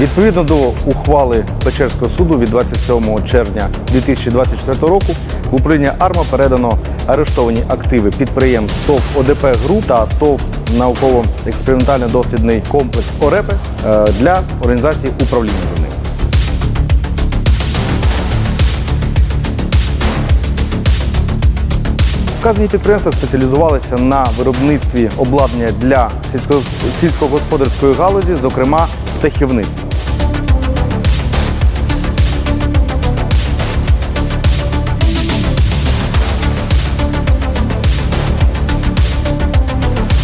Відповідно до ухвали Печерського суду від 27 червня 2024 року в управління АРМА передано арештовані активи підприємств ТОВ ОДП Груп та ТОВ науково-експериментально дослідний комплекс ОРЕПЕ для організації управління ним. Вказані підприємства спеціалізувалися на виробництві обладнання для сільсько- сільськогосподарської галузі, зокрема птахівництва.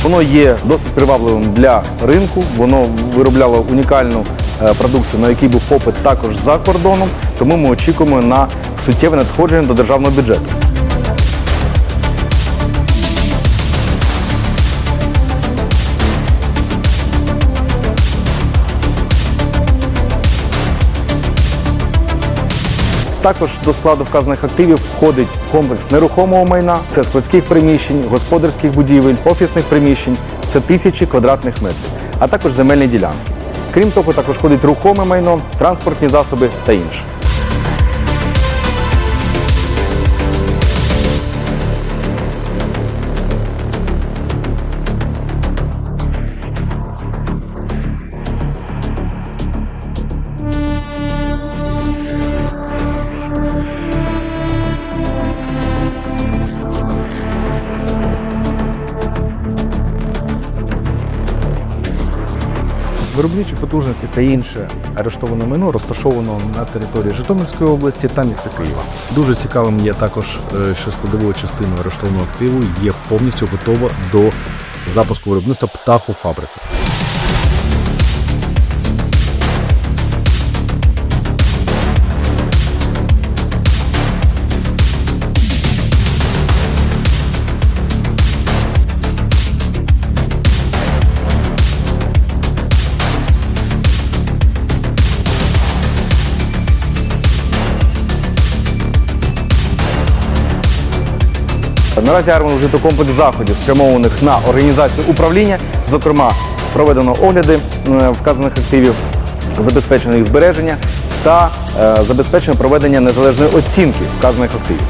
Воно є досить привабливим для ринку, воно виробляло унікальну е, продукцію, на який був попит також за кордоном, тому ми очікуємо на суттєве надходження до державного бюджету. Також до складу вказаних активів входить комплекс нерухомого майна, це складських приміщень, господарських будівель, офісних приміщень, це тисячі квадратних метрів, а також земельні ділянки. Крім того, також входить рухоме майно, транспортні засоби та інше. Виробничі потужності та інше арештоване майно розташовано на території Житомирської області та міста Києва. Дуже цікавим є також, е, що складовою частиною арештованого активу є повністю готова до запуску виробництва птахофабрики. Наразі армія вжито комплекс заходів, спрямованих на організацію управління. Зокрема, проведено огляди е, вказаних активів, забезпечено їх збереження та е, забезпечено проведення незалежної оцінки вказаних активів.